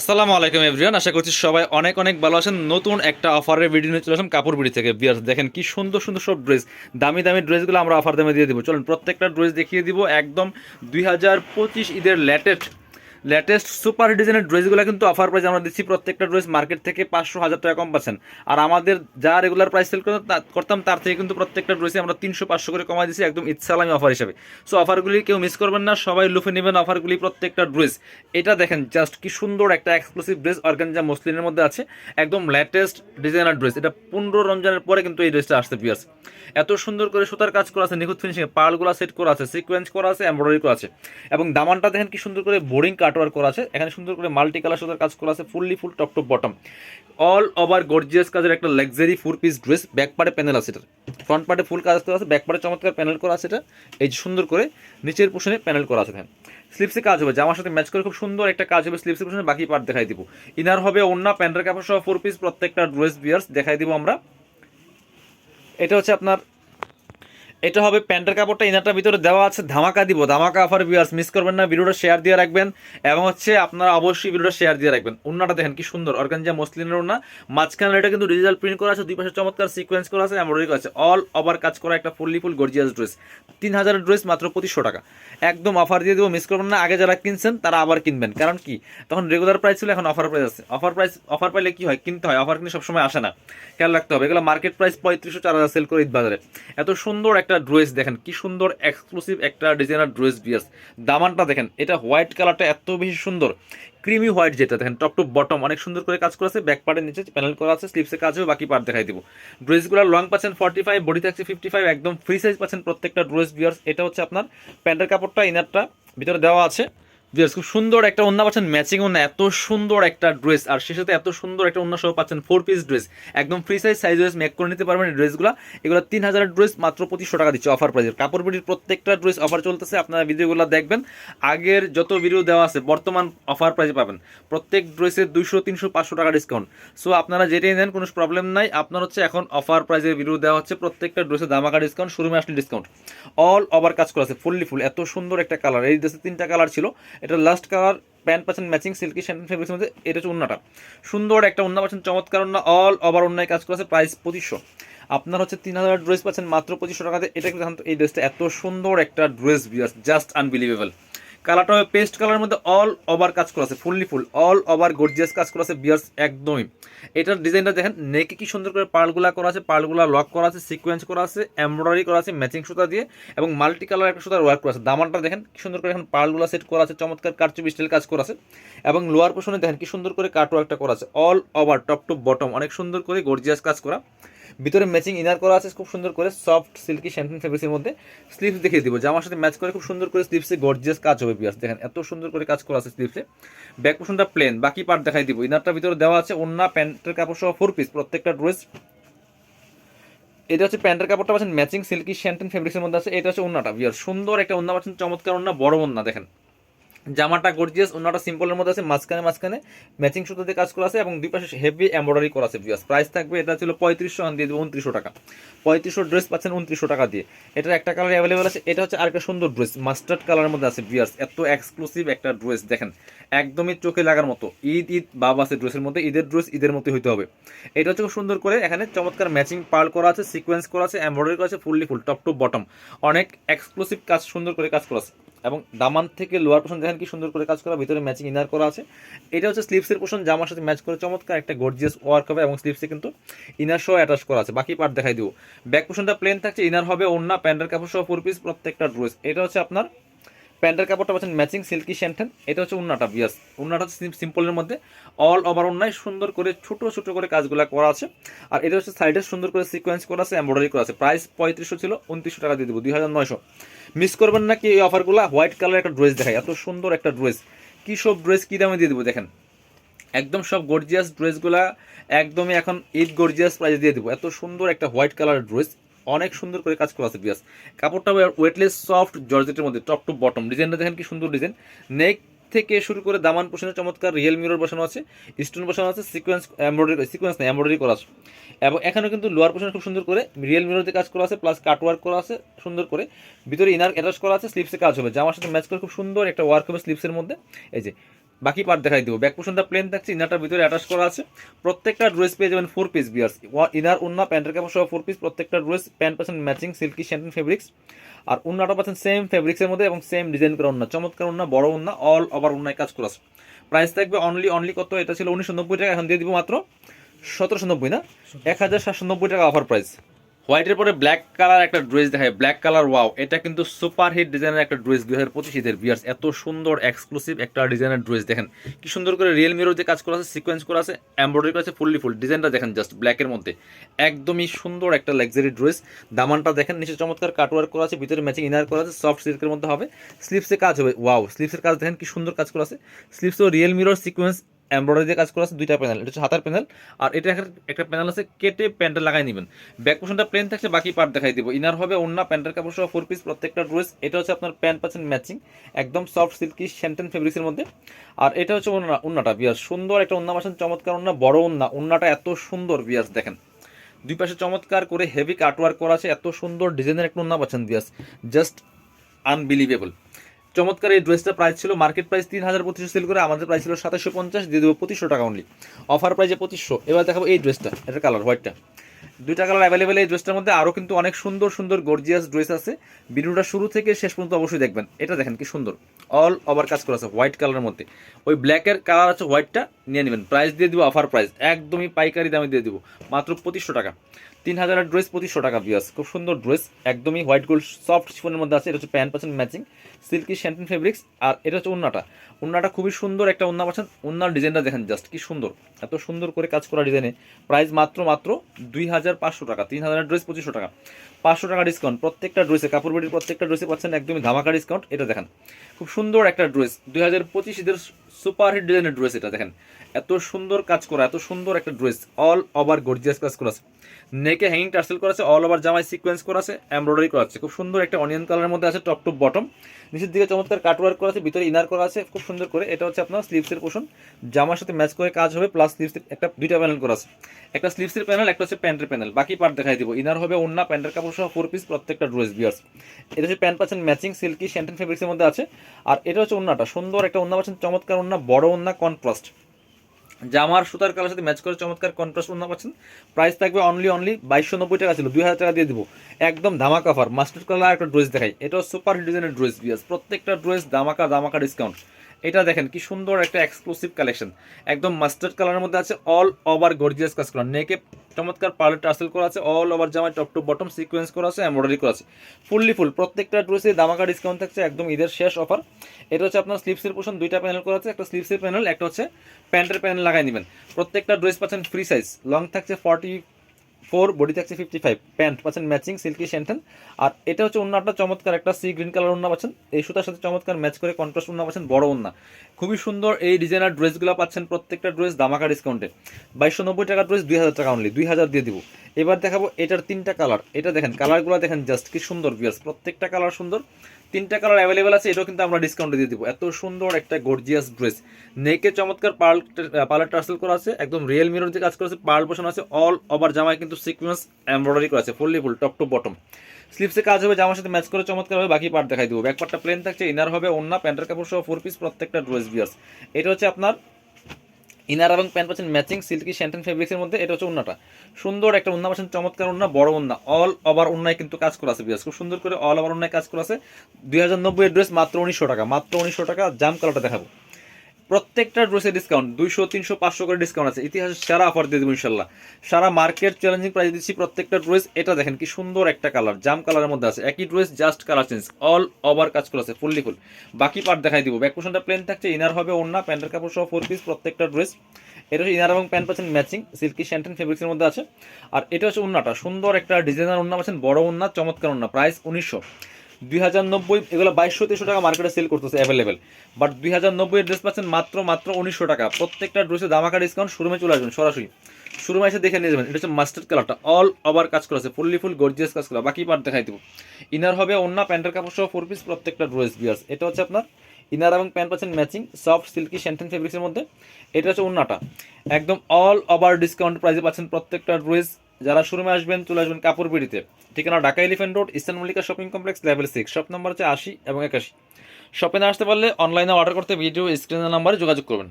আসসালামু আলাইকুম এভরিওয়ান আশা করছি সবাই অনেক অনেক ভালো আছেন। নতুন একটা অফারের ভিডিও নিয়ে চলে আসলাম কাপড় বিড়ি থেকে। বিয়ার দেখেন কি সুন্দর সুন্দর সব ড্রেস দামি দামি ড্রেসগুলো আমরা অফার দামে দিয়ে দিব। চলুন, প্রত্যেকটা ড্রেস দেখিয়ে দিব। একদম দুই হাজার পঁচিশ ঈদের লেটেস্ট লেটেস্ট সুপার ডিজাইনের ড্রেসগুলো কিন্তু অফার প্রাইস আমরা দিচ্ছি। প্রত্যেকটা ড্রেস মার্কেট থেকে পাঁচশো হাজার টাকা কম পাচ্ছেন। আর আমাদের যা রেগুলার প্রাইস সেল করতাম তার থেকে কিন্তু প্রত্যেকটা ড্রেসে আমরা তিনশো পাঁচশো করে কমাই দিচ্ছি একদম ইচ্ছালামি অফার হিসেবে। সো অফারগুলি কেউ মিস করবেন না, সবাই লুফে নেবেন অফারগুলি প্রত্যেকটা ড্রেস এটা দেখেন জাস্ট কি সুন্দর একটা এক্সক্লুসিভ ড্রেস অর্গানজা মসলিনের মধ্যে আছে। একদম লেটেস্ট ডিজাইনার ড্রেস এটা পনেরো রমজানের পরে কিন্তু এই ড্রেসটা আসতে পিয়ার্স এত সুন্দর করে সুতার কাজ করা আছে, নিখুঁত ফিনিশিং পার্লগুলো সেট করা আছে সিকোয়েন্স করা আছে এমব্রয়ডারি করা আছে। এবং দামানটা দেখেন কি সুন্দর করে বোরিং কাটওয়ার করা আছে। এখানে সুন্দর করে মাল্টি কালার সুতার কাজ করা আছে fully full top top bottom all over gorgeous কাজের একটা luxury four piece dress back পার্টে প্যানেল আছে এটার। ফ্রন্ট পার্টে ফুল কাজ করা আছে ব্যাক পার্টে চমৎকার প্যানেল করা আছে এটা। এই সুন্দর করে নিচের পোষণে প্যানেল করা আছে স্লিপসে কাজ হবে, জামার সাথে ম্যাচ করে খুব সুন্দর একটা কাজ হবে স্লিপসের পোষণে বাকি পার্ট দেখাই দিব। ইনার হবে অন্য প্যান্টের কাপড় সহ ফোর পিস প্রত্যেকটা ড্রেস বিয়ার্স দেখাই দিব আমরা। এটা হচ্ছে আপনার এটা হবে প্যান্টের কাপড়টা ইনারটার ভিতরে দেওয়া আছে, ধামাকা দিব। ধামাকা অফার ভিউয়ার্স মিস করবেন না, ভিডিওটা শেয়ার দিয়ে রাখবেন এবং হচ্ছে আপনারা অবশ্যই ভিডিওটা শেয়ার দিয়ে রাখবেন। উন্নাটা দেখেন কি সুন্দর, অর্গানজা মসলিনের উন্না। মাঝখানে এটা কিন্তু ডিজিটাল প্রিন্ট করা আছে দুই পাশে চমৎকার সিকোয়েন্স করা আছে এমব্রয়ডারি করা আছে। অল ওভার কাজ করা একটা ফুললি ফুল গর্জিয়াস ড্রেস তিন হাজারের ড্রেস মাত্র পঁচিশশো টাকা। একদম অফার দিয়ে দেবো মিস করবেন না। আগে যারা কিনছেন, তারা আবার কিনবেন। কারণ কি? তখন রেগুলার প্রাইস ছিল, এখন অফার প্রাইস আছে। অফার প্রাইস অফার পাইলে কি হয়? কিনতে হয়। অফার কিন্তু সবসময় আসে না। খেয়াল রাখতে হবে। এগুলো মার্কেট প্রাইস পঁয়ত্রিশশো, চার হাজার সেল করে ঈদ বাজারে। এত সুন্দর একটা ড্রেস দেখেন, কি সুন্দর এক্সক্লুসিভ একটা ডিজাইনার ড্রেস বিয়ার্স দামানটা দেখেন, এটা হোয়াইট কালারটা এত বেশি সুন্দর। ক্রিমি হোয়াইট যেটা, দেখেন টপ টু বটম অনেক সুন্দর করে কাজ করেছে। ব্যাক পার্টের নিচে প্যানেল করা আছে স্লিপসে কাজ হবে, বাকি পার্ট দেখাই দিব। ড্রেসগুলো লং পাচ্ছেন ফর্টি ফাইভ বডি থাকছে ফিফটি ফাইভ একদম ফ্রি সাইজ পাচ্ছেন প্রত্যেকটা ড্রেস বিয়ার্স এটা হচ্ছে আপনার প্যান্টের কাপড়টা ইনারটা ভিতরে দেওয়া আছে। বিয়ার্স খুব সুন্দর একটা অন্য পাচ্ছেন ম্যাচিং অন্য এত সুন্দর একটা ড্রেস আর সে সাথে এত সুন্দর একটা অন্য সহ পাচ্ছেন ফোর পিস ড্রেস একদম free size size wise make করে নিতে পারবেন ড্রেসগুলো এগুলো তিন হাজারের ড্রেস মাত্র পঁচিশশো টাকা দিচ্ছে অফার প্রাইজের কাপড় পিটির প্রত্যেকটা ড্রেস অফার চলতেছে, আপনারা ভিডিওগুলো দেখবেন। আগের যত ভিডিও দেওয়া আছে, বর্তমান অফার প্রাইজে পাবেন। প্রত্যেক ড্রেসের দুইশো, তিনশো, পাঁচশো টাকা ডিসকাউন্ট সো আপনারা যেটাই নেন, কোনো প্রবলেম নাই। আপনার হচ্ছে এখন অফার প্রাইজের ভিডিও দেওয়া হচ্ছে, প্রত্যেকটা ড্রেসে দামাকা ডিসকাউন্ট শোরুমে আসলে ডিসকাউন্ট অল ওভার কাজ করা আছে ফুললি ফুল এত সুন্দর একটা কালার এই ড্রেসে তিনটা কালার ছিল। এটা লাস্ট কালার প্যান্ট পাচ্ছেন ম্যাচিং সিল্কি স্যান্ডেল ফেব্রিক্সের মধ্যে, এটা হচ্ছে উন্নাটা সুন্দর একটা উন্না পাচ্ছেন, চমৎকার উন্না অল ওভার উন্নায় কাজ করেছে প্রাইস পঁচিশশো। আপনার হচ্ছে তিন হাজার ড্রেস পাচ্ছেন, মাত্র পঁচিশশো টাকাতে। এটা কিন্তু এই ড্রেসটা এত সুন্দর একটা ড্রেস বিয়ার্স জাস্ট আনবিলিভেবল কালারটা হবে পেস্ট কালারের মধ্যে অল ওভার কাজ করা আছে, fully full, all over gorgeous কাজ করা আছে, বিয়ার্স একদমই। এটার ডিজাইনটা দেখেন, নেকে কি সুন্দর করে পার্লগুলা করা আছে পার্লগুলা লক করা আছে সিকোয়েন্স করা আছে এমব্রয়ডারি করা আছে ম্যাচিং সুতা দিয়ে, এবং মাল্টি কালার একটা সুতার ওয়ার্ক করা আছে। দামানটা দেখেন, কি সুন্দর করে এখন পার্লগুলা সেট করা আছে, চমৎকার কারচুপি স্টাইল কাজ করা আছে, এবং লোয়ার পোর্শনে দেখেন, কি সুন্দর করে কাট ওয়ার্কটা করা আছে all over top to bottom অনেক সুন্দর করে গর্জিয়াস কাজ করা। ভিতরে ম্যাচিং ইনার করা আছে, খুব সুন্দর করে সফট সিল্কি শ্যাম্পিন ফেব্রিক্সের মধ্যে স্লিপস দেখিয়ে দিব জামার সাথে ম্যাচ করে খুব সুন্দর করে স্লিপসে গর্জিয়াস কাজ হবে বিয়াস, দেখেন এত সুন্দর করে কাজ করা আছে স্লিপসে ব্যাক পোর্শনটা প্লেন বাকি পার্ট দেখাই দিব ইনারটার ভিতরে দেওয়া আছে অন্য প্যান্টের কাপড় সহ ফোর পিস প্রত্যেকটা ড্রেস এটা হচ্ছে প্যান্টের কাপড়টা পাচ্ছেন ম্যাচিং সিল্কি শ্যান্টেন ফেব্রিক্সের মধ্যে আছে, এটা হচ্ছে অন্যটা বিয়ার সুন্দর একটা অন্য পাচ্ছেন, চমৎকার অন্য বড় অন্য দেখেন। জামাটা গর্জিয়াস অন্যটা সিম্পলের মধ্যে আছে, মাঝখানে মাঝখানে ম্যাচিং সুতো দিয়ে কাজ করা আছে এবং দুই পাশে হেভি এমব্রয়ডারি করা আছে বিয়াস প্রাইস থাকবে, এটা ছিল পঁয়ত্রিশশো দিয়ে দেবো উনত্রিশশো টাকা। পঁয়ত্রিশশো ড্রেস পাচ্ছেন উনত্রিশশো টাকা দিয়ে। এটার একটা কালার অ্যাভেলেবেল আছে, এটা হচ্ছে আরেকটা সুন্দর ড্রেস মাস্টার্ড কালারের মধ্যে আছে বিয়ার্স এত এক্সক্লুসিভ একটা ড্রেস দেখেন, একদমই চোখে লাগার মতো। ঈদ ঈদ, বাব আছে ড্রেসের মধ্যে, ঈদের ড্রেস ঈদের মতোই হইতে হবে। এটা হচ্ছে খুব সুন্দর করে, এখানে চমৎকার ম্যাচিং পার্ল করা আছে সিকোয়েন্স করা আছে এমব্রয়ডারি করা আছে fully full top to bottom অনেক এক্সক্লুসিভ কাজ সুন্দর করে কাজ করা আছে। এবং দামান থেকে লোয়ার পোর্শন দেখেন কি সুন্দর করে কাজ করা, ভিতরে ম্যাচিং ইনার করা আছে। এটা হচ্ছে স্লিপসের পোর্শন জামার সাথে ম্যাচ করে চমৎকার একটা গর্জিয়াস ওয়ার্ক হবে এবং স্লিপসে কিন্তু ইনার সহ অ্যাটাচ করা আছে। বাকি পার্ট দেখাই দিব। ব্যাক পোর্শনটা প্লেন থাকছে ইনার হবে অন্য প্যান্ডার কাপড় সহ ফোর পিস প্রত্যেকটা ড্রেস এটা হচ্ছে আপনার প্যান্টের কাপড়টা পাচ্ছেন ম্যাচিং সিল্কি শ্যান্টেন এটা হচ্ছে উন্নাটা, বিয়াস। উন্নাটা হচ্ছে সিম্পলের মধ্যে। অল ওভার উন্নায় সুন্দর করে ছোট ছোট করে কাজগুলো করা আছে। আর এটা হচ্ছে সাইডে সুন্দর করে সিকোয়েন্স করা আছে এমব্রয়ডারি করা আছে। প্রাইস পঁয়ত্রিশশো ছিল, উনত্রিশশো টাকা দিয়ে দেবো, দুই হাজার নয়শো। মিস করবেন না কি এই অফারগুলো হোয়াইট কালার একটা ড্রেস দেখায় এত সুন্দর একটা ড্রেস কী সব ড্রেস কী দামে দিয়ে দেবো দেখেন। একদম সব গর্জিয়াস ড্রেসগুলা একদমই এখন ঈদ গর্জিয়াস প্রাইস দিয়ে দেবো। এত সুন্দর একটা হোয়াইট কালারের ড্রেস অনেক সুন্দর করে কাজ করা আছে বিয়াস কাপড়টা ওয়েটলেস সফট জর্জেটের মধ্যে টপ টু বটম ডিজাইনটা দেখেন কি সুন্দর ডিজাইন নেক থেকে শুরু করে দামান পোষণের চমৎকার রিয়েল মিরর বসানো আছে স্টোন বসানো আছে সিকোয়েন্স এমব্রয়ডারি সিকোয়েন্স না এমব্রয়ডারি করা আছে। এবং এখানে কিন্তু লোয়ার পোষণে খুব সুন্দর করে রিয়েল মিরর দিয়ে কাজ করা আছে প্লাস কাট ওয়ার্ক করা আছে, সুন্দর করে। ভিতরে ইনার অ্যাটাচ করা আছে স্লিপসে কাজ হবে। জামার সাথে ম্যাচ করে খুব সুন্দর একটা ওয়ার্ক হবে স্লিপসের মধ্যে। এই যে বাকি পার্ট দেখাই দেবো। ব্যাক পোর্শনটা প্লেন থাকছে ইনারটার ভিতরে অ্যাটাচ করা আছে। প্রত্যেকটা ড্রেস পেয়ে যাবেন ফোর পিস বিয়ার্স ইনার উন্না প্যান্টের কাপড় সহ ফোর পিস প্রত্যেকটা ড্রেস প্যান্ট পাচ্ছেন ম্যাচিং সিল্কি শ্যান্টেন ফেব্রিক্স আর উন্নাটা পাচ্ছেন সেম ফেব্রিক্সের মধ্যে এবং সেম ডিজাইন করা উন্না। চমৎকার উন্না বড় উন্না অল ওভার উন্নায় কাজ করা আছে। প্রাইস থাকবে অনলি অনলি কত? এটা ছিল উনিশশো নব্বই টাকা এখন দিয়ে দিব মাত্র সতেরোশো নব্বই না? এক হাজার সাতশো নব্বই টাকা অফার প্রাইস হোয়াইটের পরে ব্ল্যাক কালার একটা ড্রেস দেখায়। ব্ল্যাক কালার ওয়াও এটা কিন্তু সুপার হিট ডিজাইনের একটা ড্রেস দুই হাজার পঁচিশ ঈদের বিয়ার্স এত সুন্দর এক্সক্লুসিভ একটা ডিজাইনের ড্রেস দেখেন। কি সুন্দর করে রিয়েল মিরর যে কাজ করা আছে সিকোয়েন্স করা আছে এমব্রয়ডারি করা আছে ফুললি ফুল ডিজাইনটা দেখেন জাস্ট ব্ল্যাকের মধ্যে। একদমই সুন্দর একটা লাক্সারি ড্রেস দামানটা দেখেন, নিচে চমৎকার কাটওয়ার্ক করা আছে, ভিতরে ম্যাচিং ইনার করা আছে সফট সিল্কের মধ্যে হবে। স্লিপসে কাজ হবে ওয়াও স্লিপসের কাজ দেখেন কি সুন্দর কাজ করা আছে। স্লিপসও রিয়েল মিরর সিকোয়েন্স এমব্রয়ডারি দিয়ে কাজ করা আছে, দুইটা প্যানেল এটা হচ্ছে হাতার প্যানেল আর এটা একটা- একটা প্যানেল আছে কেটে প্যান্টটা লাগাই নেবেন। ব্যাক পোর্শনটা প্লেন থাকছে বাকি পার্ট দেখাই দিব। ইনার হবে অন্য প্যান্টের কাপড় সহ ফোর পিস প্রত্যেকটা ড্রেস এটা হচ্ছে আপনার প্যান্ট পাচ্ছেন ম্যাচিং একদম সফট সিল্কি শ্যান্টেন ফেব্রিক্সের মধ্যে। আর এটা হচ্ছে ওন্না উন্নাটা বিয়াস সুন্দর একটা উন্না পাচ্ছেন চমৎকার উন্না বড় উন্না উন্নাটা এত সুন্দর বিয়াস দেখেন। দুই পাশে চমৎকার করে হেভি কাটওয়ার্ক করা আছে, এত সুন্দর ডিজাইনের একটা উন্না পাচ্ছেন বিয়াস জাস্ট আনবিলিভেবল চমৎকার এই ড্রেসটা প্রাইস ছিল মার্কেট প্রাইস তিন হাজার পঁচিশশো সেল করে আমাদের প্রাইস ছিল সাতাশশো পঞ্চাশ, দিয়ে দেবো পঁচিশশো টাকা অনলি অফার প্রাইসে পঁচিশশো। এবার দেখাবো এই ড্রেসটা এটা কালার হোয়াইটটা দুইটা কালার অ্যাভেলেবেল এই ড্রেসটার মধ্যে আরও কিন্তু অনেক সুন্দর সুন্দর গর্জিয়াস ড্রেস আছে। ভিডিওটা শুরু থেকে শেষ পর্যন্ত অবশ্যই দেখবেন। এটা দেখেন কি সুন্দর। অল ওভার কাজ করা আছে হোয়াইট কালারের মধ্যে। ওই ব্ল্যাকের কালার আছে হোয়াইটটা নিয়ে নেবেন। প্রাইস দিয়ে দিব অফার প্রাইস একদমই পাইকারি দামে দিয়ে দিব। মাত্র পঁচিশশো টাকা। তিন হাজারের ড্রেস পঁচিশশো টাকা বিয়াস খুব সুন্দর ড্রেস একদমই হোয়াইট গোল্ড সফট শিফনের মধ্যে আছে। এটা হচ্ছে প্যান্ট পাচ্ছেন ম্যাচিং সিল্কি শ্যান্টিন ফেব্রিক্স আর এটা হচ্ছে উন্নাটা। উন্নাটা খুবই সুন্দর একটা উন্না পাচ্ছেন। উন্নার ডিজাইনটা দেখেন জাস্ট কি সুন্দর। এত সুন্দর করে কাজ করা ডিজাইনে প্রাইস মাত্র মাত্র দুই হাজার পাঁচশো টাকা তিন হাজারের ড্রেস পঁচিশশো টাকা। পাঁচশো টাকা ডিসকাউন্ট প্রত্যেকটা ড্রেসে, কাপড় বেটির প্রত্যেকটা ড্রেসে পাচ্ছেন একদমই ধামাকা ডিসকাউন্ট এটা দেখেন, খুব সুন্দর একটা ড্রেস। দুই হাজার পঁচিশ সুপার হিট ডিজাইনের ড্রেস এটা, দেখেন। এত সুন্দর কাজ করা, এত সুন্দর একটা ড্রেস অল ওভার গর্জিয়াস কাজ করা আছে। নেকে হ্যাঙ্গিং টার্সেল করা আছে অল ওভার জামাই সিকোয়েন্স করা আছে এমব্রয়ডারি করা আছে। খুব সুন্দর একটা অনিয়ন কালারের মধ্যে আছে টপ টু বটম নিচের দিকে চমৎকার কাটওয়ার্ক করা আছে, ভিতরে ইনার করা আছে, খুব সুন্দর করে। এটা হচ্ছে আপনার স্লিভসের পোষণ জামার সাথে ম্যাচ করে কাজ হবে প্লাস স্লিভসের একটা, দুইটা প্যানেল করা আছে। একটা স্লিভসের প্যানেল একটা হচ্ছে প্যান্টের প্যানেল বাকি পার্ট দেখাই দিব। ইনার হবে অন্য প্যান্টের কাপড় সহ ফোর পিস প্রত্যেকটা ড্রেস বিয়ার্স এটা হচ্ছে প্যান্ট পাচ্ছেন ম্যাচিং সিল্কি শ্যান্টেন ফেব্রিক্সের মধ্যে আছে। আর এটা হচ্ছে অন্যটা সুন্দর একটা অন্য পাচ্ছেন, চমৎকার অন্য বড় অন্য কনট্রাস্ট জামার সুতার কালার সাথে ম্যাচ করে চমৎকার কন্ট্রাস্ট ওন্না পাচ্ছেন। প্রাইস থাকবে অনলি অনলি বাইশশো নব্বই টাকা ছিল, দুই হাজার টাকা দিয়ে দিব। একদম ধামাকা ফার মাস্টার কালার একটা ড্রেস দেখাই। এটা সুপার ডিজাইনের ড্রেস বিয়াস প্রত্যেকটা ড্রেস ধামাকা ধামাকা ডিসকাউন্ট এটা দেখেন কি সুন্দর একটা এক্সক্লুসিভ কালেকশন একদম মাস্টার্ড কালারের মধ্যে আছে অল ওভার গর্জিয়াস কাজ করা নেকে চমৎকার পার্লেট টার্সেল করা আছে অল ওভার জামায় টপ টু বটম সিকোয়েন্স করা আছে এমব্রয়ডারি করা আছে। ফুললি ফুল প্রত্যেকটা ড্রেসে দামাকা ডিসকাউন্ট থাকছে, একদম ঈদের শেষ অফার এটা হচ্ছে আপনার স্লিপসের পোর্শন দুইটা প্যানেল করা আছে, একটা স্লিপসের প্যানেল একটা হচ্ছে প্যান্টের প্যানেল লাগাই নেবেন। প্রত্যেকটা ড্রেস পাচ্ছেন ফ্রি সাইজ লং থাকছে ফর্টি ফোর, বডি থাকছে ফিফটি ফাইভ প্যান্ট, পাচ্ছেন ম্যাচিং সিল্কি শ্যান্টেন আর এটা হচ্ছে অন্যটা চমৎকার, একটা সি গ্রিন কালার অন্য পাচ্ছেন। এই সুতার সাথে চমৎকার ম্যাচ করে কন্ট্রাস্ট অন্য পাচ্ছেন, বড় অন্য খুবই সুন্দর এই ডিজাইনার ড্রেসগুলো পাচ্ছেন প্রত্যেকটা ড্রেস দামাকা ডিসকাউন্টে বাইশশো নব্বই টাকার ড্রেস দুই হাজার টাকা অনলি দুই হাজার দিয়ে দিব। এবার দেখাবো এটার তিনটা কালার এটা দেখেন কালারগুলো দেখেন জাস্ট কি সুন্দর বিয়াস প্রত্যেকটা কালার সুন্দর। তিনটা কালার অ্যাভেলেবেল আছে, এটাও কিন্তু আমরা ডিসকাউন্টে দিয়ে দিব। এত সুন্দর একটা গর্জিয়াস ড্রেস নেকে চমৎকার পার্ল পার্লার টার্সেল করা আছে, একদম রিয়েল মিরর যে কাজ করা আছে পার্ল বসানো আছে অল ওভার জামায় কিন্তু সিকুয়েন্স এমব্রয়ডারি করা আছে fully full top to bottom স্লিপসে কাজ হবে, জামার সাথে ম্যাচ করে চমৎকার হবে বাকি পার্ট দেখাই দেবো। ব্যাক পার্টটা প্লেন থাকছে ইনার হবে অন্য প্যান্টের কাপড় সহ ফোর পিস প্রত্যেকটা ড্রেস বিয়ার্স এটা হচ্ছে আপনার ইনার এবং প্যান্ট পাচ্ছেন ম্যাচিং সিল্কি শ্যান্টেন ফেব্রিক্সের মধ্যে, এটা হচ্ছে উন্নাটা। সুন্দর একটা উন্না, পাচ্ছেন চমৎকার উন্না, বড় উন্না। অল ওভার উন্নায় কিন্তু কাজ করা আছে বিয়াস খুব সুন্দর করে অল ওভার উন্নায় কাজ করা আছে। দুই হাজার নব্বই ড্রেস মাত্র উনিশশো টাকা, মাত্র উনিশশো টাকা, জাম কালারটা দেখাবো। প্রত্যেকটা ড্রেসে ডিসকাউন্ট দুইশো, তিনশো, পাঁচশো করে ডিসকাউন্ট আছে। ইতিহাসের সেরা অফার দিয়ে দেবো ইনশাল্লাহ। সারা মার্কেট চ্যালেঞ্জিং প্রাইস দিচ্ছি প্রত্যেকটা ড্রেস এটা দেখেন কি সুন্দর একটা কালার জাম কালারের মধ্যে আছে। একই dress just colour change all over কাজ করা আছে ফুললি ফুল বাকি পার্ট দেখাই দিব। ব্যাক পোর্শনটা প্লেন থাকছে ইনার হবে অন্য প্যান্টের কাপড় সহ ফোর পিস প্রত্যেকটা ড্রেস এটা হচ্ছে ইনার এবং প্যান্ট পাচ্ছেন ম্যাচিং সিল্কি শ্যান্টেন ফেব্রিক্সের মধ্যে আছে। আর এটা হচ্ছে উন্নাটা সুন্দর একটা ডিজাইনার উন্না পাচ্ছেন, বড় উন্না চমৎকার উন্না প্রাইস উনিশশো। দুই হাজার নব্বই, এগুলো বাইশশো, তেইশশো টাকা মার্কেটে সেল করতেছে অ্যাভেলেবেল বাট দুই হাজার নব্বই ড্রেস পাচ্ছেন মাত্র মাত্র উনিশশো টাকা। প্রত্যেকটা ড্রেসে দামাকা ডিসকাউন্ট শোরুমে চলে আসবেন, সরাসরি। শোরুমে এসে দেখে নিয়ে যাবেন। এটা হচ্ছে মাস্টার্ড কালারটা অল ওভার কাজ করা আছে ফুললি ফুল গর্জিয়াস কাজ করা। বাকি পার্ট দেখাই দেবো। ইনার হবে অন্য প্যান্টের কাপড় সহ ফোর পিস প্রত্যেকটা ড্রেস বিয়ার্স এটা হচ্ছে আপনার ইনার এবং প্যান্ট পাচ্ছেন ম্যাচিং সফট সিল্কি শ্যান্টেন ফেব্রিক্সের মধ্যে। এটা হচ্ছে অন্যটা একদম অল ওভার ডিসকাউন্ট প্রাইসে পাচ্ছেন প্রত্যেকটা ড্রেস যারা শোরুমে আসবেন, চলে আসবেন কাপড় বিড়িতে ঠিকানা Dhaka elephant road, eastern Mallika shopping complex, level six. Shop number হচ্ছে আশি এবং একাশি। শপে না আসতে পারলে অনলাইনে অর্ডার করতে ভিডিও স্ক্রিনের নাম্বারে যোগাযোগ করবেন।